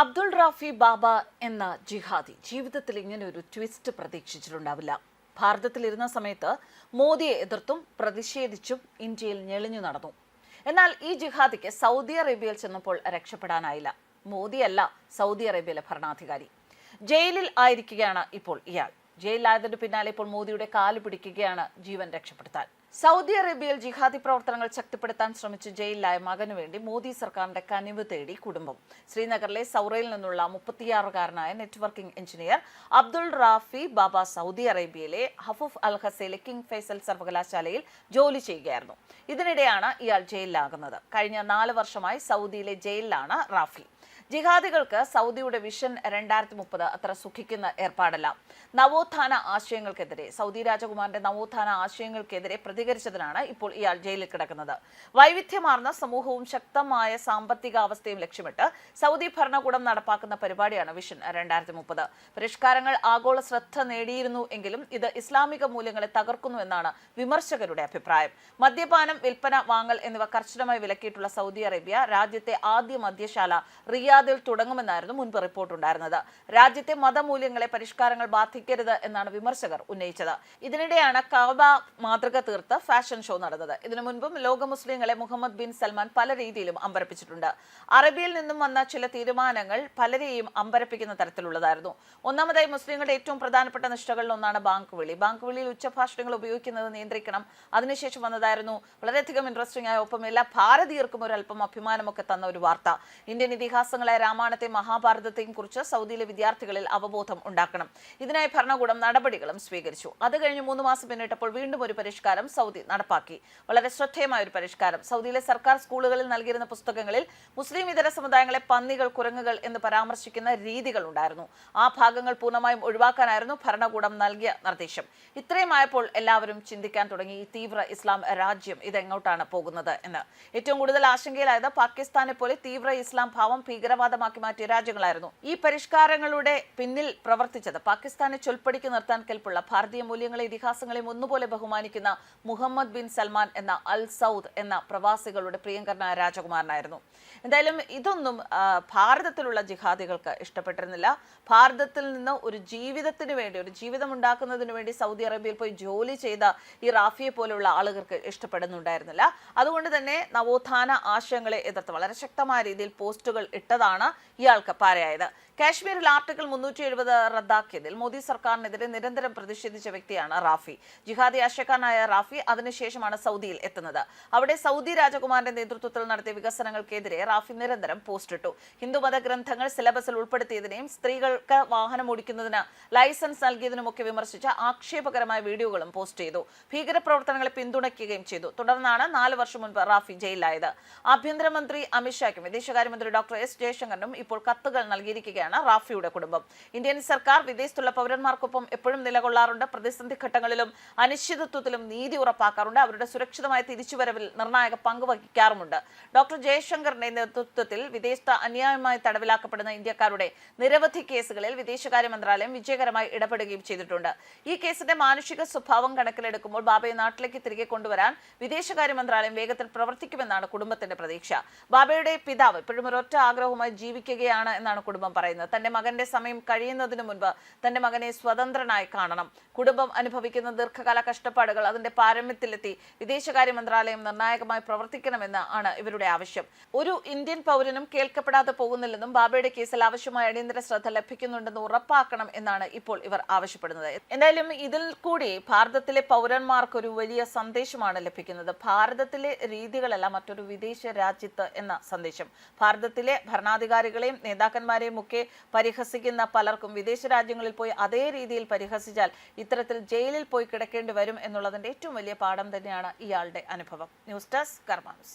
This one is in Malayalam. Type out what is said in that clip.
അബ്ദുൾ റാഫി ബാബ എന്ന ജിഹാദി ജീവിതത്തിൽ ഇങ്ങനെ ഒരു ട്വിസ്റ്റ് പ്രതീക്ഷിച്ചിട്ടുണ്ടാവില്ല. ഭാരതത്തിലിരുന്ന സമയത്ത് മോദിയെ എതിർത്തും പ്രതിഷേധിച്ചും ഇന്ത്യയിൽ ഞെളിഞ്ഞു നടന്നു. എന്നാൽ ഈ ജിഹാദിക്ക് സൗദി അറേബ്യയിൽ ചെന്നപ്പോൾ രക്ഷപ്പെടാനായില്ല. മോദിയല്ല സൗദി അറേബ്യയിലെ ഭരണാധികാരി. ജയിലിൽ ആയിരിക്കുകയാണ് ഇപ്പോൾ ഇയാൾ. ജയിലിലായതിന് പിന്നാലെ ഇപ്പോൾ മോദിയുടെ കാൽ പിടിക്കുകയാണ് ജീവൻ രക്ഷപ്പെടുത്താൻ. സൗദി അറേബ്യയിൽ ജിഹാദി പ്രവർത്തനങ്ങൾ ശക്തിപ്പെടുത്താൻ ശ്രമിച്ച് ജയിലിലായ മകനു വേണ്ടി മോദി സർക്കാരിന്റെ കനിവ് തേടി കുടുംബം. ശ്രീനഗറിലെ സൗറയിൽ നിന്നുള്ള മുപ്പത്തിയാറുകാരനായ networking engineer Abdul Rafi Baba Saudi അറേബ്യയിലെ ഹഫുഫ് അൽ ഹസയിലെ കിങ് ഫൈസൽ സർവകലാശാലയിൽ ജോലി ചെയ്യുകയായിരുന്നു. ഇതിനിടെയാണ് ഇയാൾ ജയിലിലാകുന്നത്. കഴിഞ്ഞ നാല് വർഷമായി സൗദിയിലെ ജയിലിലാണ് റാഫി. ജിഹാദികൾക്ക് സൗദിയുടെ വിഷൻ രണ്ടായിരത്തി മുപ്പത് അത്ര സുഖിക്കുന്ന ഏർപ്പാടല്ല. നവോത്ഥാന ആശയങ്ങൾക്കെതിരെ സൗദി രാജകുമാരന്റെ നവോത്ഥാന ആശയങ്ങൾക്കെതിരെ പ്രതികരിച്ചതിനാണ് ഇപ്പോൾ ഇയാൾ ജയിലിൽ കിടക്കുന്നത്. വൈവിധ്യമാർന്ന സമൂഹവും ശക്തമായ സാമ്പത്തിക അവസ്ഥയും ലക്ഷ്യമിട്ട് സൗദി ഭരണകൂടം നടപ്പാക്കുന്ന പരിപാടിയാണ് വിഷൻ രണ്ടായിരത്തി മുപ്പത് പരിഷ്കാരങ്ങൾ ആഗോള ശ്രദ്ധ നേടിയിരുന്നു എങ്കിലും ഇത് ഇസ്ലാമിക മൂല്യങ്ങളെ തകർക്കുന്നു എന്നാണ് വിമർശകരുടെ അഭിപ്രായം. മദ്യപാനം വിൽപ്പന വാങ്ങൽ എന്നിവ കർശനമായി വിലക്കിയിട്ടുള്ള സൗദി അറേബ്യ രാജ്യത്തെ ആദ്യ മദ്യശാല റിയാദിൽ തുടങ്ങുമെന്നായിരുന്നു മുൻപ് റിപ്പോർട്ടുണ്ടായിരുന്നത്. രാജ്യത്തെ മതമൂല്യങ്ങളെ പരിഷ്കാരങ്ങൾ ബാധിക്കരുത് എന്നാണ് വിമർശകർ ഉന്നയിച്ചത്. ഇതിനിടെയാണ് കാബ മാതൃക തീർത്ത് ഫാഷൻ ഷോ നടന്നത്. ഇതിനു മുൻപും ലോക മുസ്ലിങ്ങളെ മുഹമ്മദ് ബിൻ സൽമാൻ പല രീതിയിലും അമ്പരപ്പിച്ചിട്ടുണ്ട്. അറബിയിൽ നിന്നും വന്ന ചില തീരുമാനങ്ങൾ പലരെയും അമ്പരപ്പിക്കുന്ന തരത്തിലുള്ളതായിരുന്നു. ഒന്നാമതായി മുസ്ലിങ്ങളുടെ ഏറ്റവും പ്രധാനപ്പെട്ട നിഷ്ഠകളിൽ ഒന്നാണ് ബാങ്ക് വിളി ബാങ്ക് വിളിയിൽ ഉച്ചഭാഷണങ്ങൾ ഉപയോഗിക്കുന്നത് നിയന്ത്രിക്കണം. അതിനുശേഷം വന്നതായിരുന്നു വളരെയധികം ഇൻട്രസ്റ്റിംഗ് ആയ ഒപ്പം എല്ലാ ഭാരതീയർക്കും ഒരു അല്പം അഭിമാനമൊക്കെ തന്ന ഒരു വാർത്ത. ഇന്ത്യൻ ഇതിഹാസങ്ങളായ രാമായണത്തെയും മഹാഭാരതത്തെയും കുറിച്ച് സൗദിയിലെ വിദ്യാർത്ഥികളിൽ അവബോധം ഉണ്ടാക്കണം. ഇതിനായി ഭരണകൂടം നടപടികളും സ്വീകരിച്ചു. അത് കഴിഞ്ഞ് മൂന്ന് മാസം പിന്നിട്ടപ്പോൾ വീണ്ടും ഒരു പരിഷ്കാരം സൗദി നടപ്പാക്കി. വളരെ ശ്രദ്ധേയമായ ഒരു പരിഷ്കാരം. സൗദിയിലെ സർക്കാർ സ്കൂളുകളിൽ നൽകിയിരുന്ന പുസ്തകങ്ങളിൽ മുസ്ലിം ഇതര സമുദായങ്ങളെ പന്നികൾ കുരങ്ങുകൾ എന്ന് പരാമർശിക്കുന്ന രീതികൾ ഉണ്ടായിരുന്നു. ആ ഭാഗങ്ങൾ പൂർണമായും ഒഴിവാക്കാനായിരുന്നു ഭരണകൂടം നൽകിയ നിർദ്ദേശം. ഇത്രയുമായപ്പോൾ എല്ലാവരും ചിന്തിക്കാൻ തുടങ്ങി ഈ തീവ്ര ഇസ്ലാം രാജ്യം ഇതെങ്ങോട്ടാണ് പോകുന്നത്? എന്ന്. ഏറ്റവും കൂടുതൽ ആശങ്കയിലായത് പാകിസ്ഥാനെ പോലെ തീവ്ര ഇസ്ലാം ഭാവം ഭീകരവാദമാക്കി മാറ്റിയ രാജ്യങ്ങളായിരുന്നു. ഈ പരിഷ്കാരങ്ങളുടെ പിന്നിൽ പ്രവർത്തിച്ചത് പാകിസ്ഥാനെ ചൊൽപ്പടിക്ക് നിർത്താൻ കെൽപ്പുള്ള ഭാരതീയ മൂല്യങ്ങളെ ഇതിഹാസങ്ങളെയും ഒന്നുപോലെ ബഹുമാനിക്കുന്ന മുഹമ്മദ് ബിൻ സൽമാൻ എന്ന അൽ സൗദ് എന്ന പ്രവാസികളുടെ പ്രിയങ്കരനായ രാജകുമാരനായിരുന്നു. എന്തായാലും ഇതൊന്നും ഭാരതത്തിലുള്ള ജിഹാദികൾക്ക് ഇഷ്ടപ്പെട്ടിരുന്നില്ല. ഭാരതത്തിൽ നിന്ന് ഒരു ജീവിതത്തിന് വേണ്ടി ഒരു ജീവിതം ഉണ്ടാക്കുന്നതിന് വേണ്ടി സൗദി അറേബ്യയിൽ പോയി ജോലി ചെയ്ത ഈ റാഫിയെ പോലുള്ള ആളുകൾക്ക് ഇഷ്ടപ്പെടുന്നുണ്ടായിരുന്നില്ല. അതുകൊണ്ട് തന്നെ നവോത്ഥാന ആശയങ്ങളെ എതിർത്ത് വളരെ ശക്തമായ രീതിയിൽ പോസ്റ്റുകൾ ഇട്ടതാണ് ഇയാൾക്ക് പാരയായത്. കാശ്മീരിൽ ആർട്ടിക്കിൾ മുന്നൂറ്റി എഴുപത് റദ്ദാക്കിയതിൽ മോദി സർക്കാരിനെതിരെ നിരന്തരം പ്രതിഷേധിച്ച വ്യക്തിയാണ് റാഫി. ജിഹാദി ആശയക്കാരനായ റാഫി അതിനുശേഷമാണ് സൗദിയിൽ എത്തുന്നത്. അവിടെ സൗദി രാജകുമാരന്റെ നേതൃത്വത്തിൽ നടത്തിയ വികസനങ്ങൾക്കെതിരെ റാഫി നിരന്തരം പോസ്റ്റിട്ടു ഹിന്ദുമത ഗ്രന്ഥങ്ങൾ സിലബസിൽ ഉൾപ്പെടുത്തിയതിനെയും സ്ത്രീകൾക്ക് വാഹനം ഓടിക്കുന്നതിന് ലൈസൻസ് നൽകിയതിനുമൊക്കെ വിമർശിച്ച ആക്ഷേപകരമായ വീഡിയോകളും പോസ്റ്റ് ചെയ്തു. ഭീകരപ്രവർത്തനങ്ങളെ പിന്തുണയ്ക്കുകയും ചെയ്തു. തുടർന്നാണ് നാല് വർഷം മുൻപ് റാഫി ജയിലിലായത്. ആഭ്യന്തരമന്ത്രി അമിത്ഷായ്ക്കും വിദേശകാര്യമന്ത്രി ഡോക്ടർ എസ് ജയശങ്കറിനും ഇപ്പോൾ കത്തുകൾ നൽകിയിരിക്കുകയാണ് റാഫിയുടെ കുടുംബം. ഇന്ത്യൻ സർക്കാർ വിദേശത്തുള്ള പൗരന്മാർക്കൊപ്പം എപ്പോഴും നിലകൊള്ളാറുണ്ട്. പ്രതിസന്ധി ഘട്ടങ്ങളിലും അനിശ്ചിതത്വത്തിലും നീതി ഉറപ്പാക്കാറുണ്ട്. അവരുടെ സുരക്ഷിതമായ തിരിച്ചുവരവിൽ നിർണായക പങ്ക് വഹിക്കാറുമുണ്ട്. ഡോക്ടർ ജയശങ്കറിന്റെ നേതൃത്വത്തിൽ വിദേശത്ത് അന്യായമായി തടവിലാക്കപ്പെടുന്ന ഇന്ത്യക്കാരുടെ നിരവധി കേസുകളിൽ വിദേശകാര്യ മന്ത്രാലയം വിജയകരമായി ഇടപെടുകയും ചെയ്തിട്ടുണ്ട്. ഈ കേസിന്റെ മാനുഷിക സ്വഭാവം കണക്കിലെടുക്കുമ്പോൾ ബാബയെ നാട്ടിലേക്ക് തിരികെ കൊണ്ടുവരാൻ വിദേശകാര്യ മന്ത്രാലയം വേഗത്തിൽ പ്രവർത്തിക്കുമെന്നാണ് കുടുംബത്തിന്റെ പ്രതീക്ഷ. ബാബയുടെ പിതാവ് ഇപ്പോഴും ഒരൊറ്റ ആഗ്രഹവുമായി ജീവിക്കുകയാണ് എന്നാണ് കുടുംബം പറയുന്നത്. തന്റെ മകന്റെ സമയം കഴിയുന്നതിന് മുൻപ് തന്റെ മകനെ സ്വതന്ത്രനായി കാണണം. കുടുംബം അനുഭവിക്കുന്ന ദീർഘകാല കഷ്ടപ്പാടുകൾ അതിന്റെ പാരമ്യത്തിലെത്തി വിദേശകാര്യ മന്ത്രാലയം നിർണായകമായി പ്രവർത്തിക്കണമെന്ന് ആണ് ഇവരുടെ ആവശ്യം. ഒരു ഇന്ത്യൻ പൗരനും കേൾക്കപ്പെടാതെ പോകുന്നില്ലെന്നും ബാബയുടെ കേസിൽ ആവശ്യമായ അടിയന്തര ശ്രദ്ധ ലഭിക്കുന്നുണ്ടെന്ന് ഉറപ്പാക്കണം എന്നാണ് ഇപ്പോൾ ഇവർ ആവശ്യപ്പെടുന്നത്. എന്തായാലും ഇതിൽ കൂടി ഭാരതത്തിലെ പൗരന്മാർക്ക് ഒരു വലിയ സന്ദേശമാണ് ലഭിക്കുന്നത്. ഭാരതത്തിലെ രീതികളല്ല മറ്റൊരു വിദേശ രാജ്യത്ത് എന്ന സന്ദേശം. ഭാരതത്തിലെ ഭരണാധികാരികളെയും നേതാക്കന്മാരെയും ഒക്കെ പരിഹസിക്കുന്ന പലർക്കും വിദേശ രാജ്യങ്ങളിൽ പോയി അതേ രീതിയിൽ പരിഹസിച്ചാൽ ഇത്തരത്തിൽ ജയിലിൽ പോയി കിടക്കേണ്ടി വരും എന്നുള്ളതിന്റെ ഏറ്റവും വലിയ പാഠം തന്നെയാണ് ഇയാളുടെ അനുഭവം. News desk കർമാനസ്.